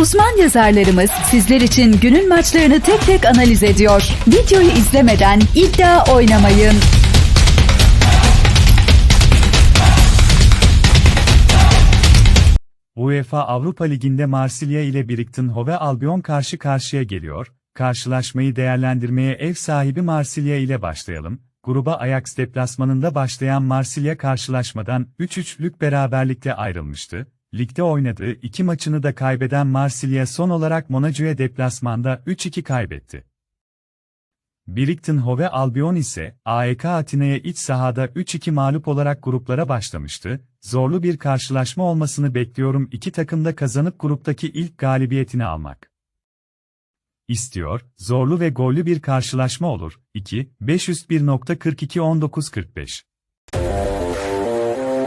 Uzman yazarlarımız sizler için günün maçlarını tek tek analiz ediyor. Videoyu izlemeden iddia oynamayın. UEFA Avrupa Ligi'nde Marsilya ile Brighton Albion karşı karşıya geliyor. Karşılaşmayı değerlendirmeye ev sahibi Marsilya ile başlayalım. Gruba Ajax deplasmanında başlayan Marsilya karşılaşmadan 3-3'lük beraberlikle ayrılmıştı. Ligde oynadığı iki maçını da kaybeden Marsilya son olarak Monaco'ya deplasmanda 3-2 kaybetti. Brighton Hove Albion ise AEK Atina'ya iç sahada 3-2 mağlup olarak gruplara başlamıştı. Zorlu bir karşılaşma olmasını bekliyorum iki takım da kazanıp gruptaki ilk galibiyetini almak. İstiyor, zorlu ve gollü bir karşılaşma olur. 2, 501.42-19-45